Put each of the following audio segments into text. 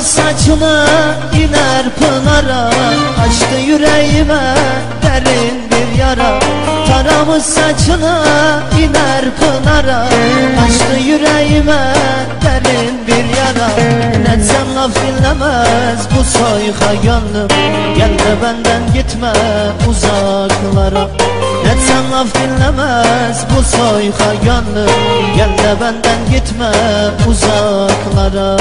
saçına iner pınara. Açtı yüreğime derin bir yara. Taramış saçına iner pınara. Açtı yüreğime derin bir yara. Ne laf dinlemez bu soyka gönlüm? Gel de benden gitme uzaklara Ne laf dinlemez bu soyka gönlüm. Gel de benden gitme uzaklara.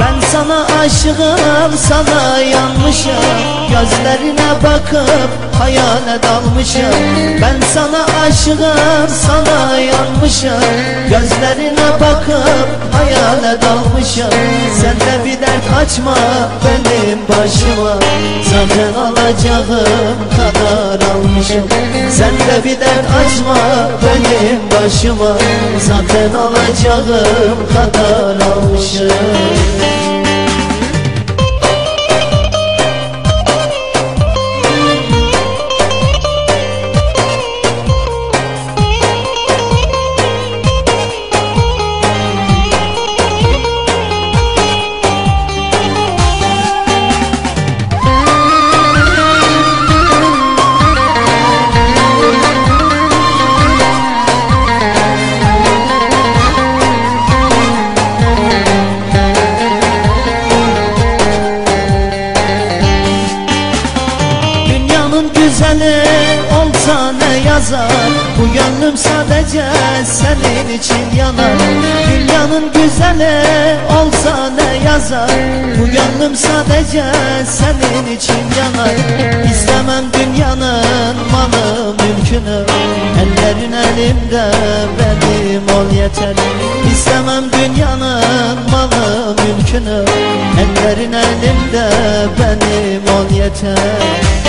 Ben sana aşığım sana yanmışım. Gözlerine bakıp hayale dalmışım. Ben sana aşığım sana yanmışım. Gözlerine bakıp hayale dalmışım. Sen de bir dert açma benim başıma. Zaten alacağım kadar almışım. Sen de bir dert açma benim başıma. Zaten alacağım kadar almışım yazar. Bu gönlüm sadece senin için yanar. Dünyanın güzeli olsa ne yazar? Bu gönlüm sadece senin için yanar. İstemem dünyanın malı mülkünü. Ellerin elimde benim ol yeter. İstemem dünyanın malı mülkünü. Ellerin elimde benim ol yeter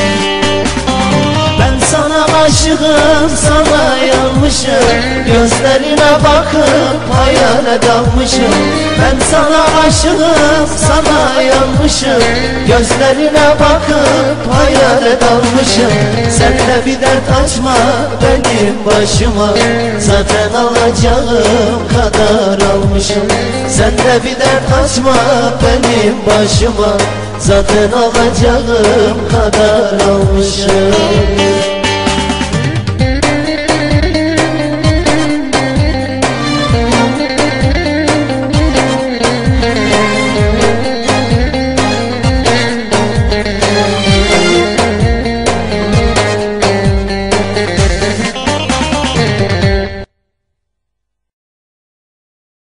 aşığım sana yanmışım. Gözlerine bakıp hayale dalmışım. Ben sana aşığım sana yanmışım. Gözlerine bakıp hayale dalmışım. Sen de bir dert açma benim başıma. Zaten alacağım kadar almışım. Sen de bir dert açma benim başıma. Zaten alacağım kadar almışım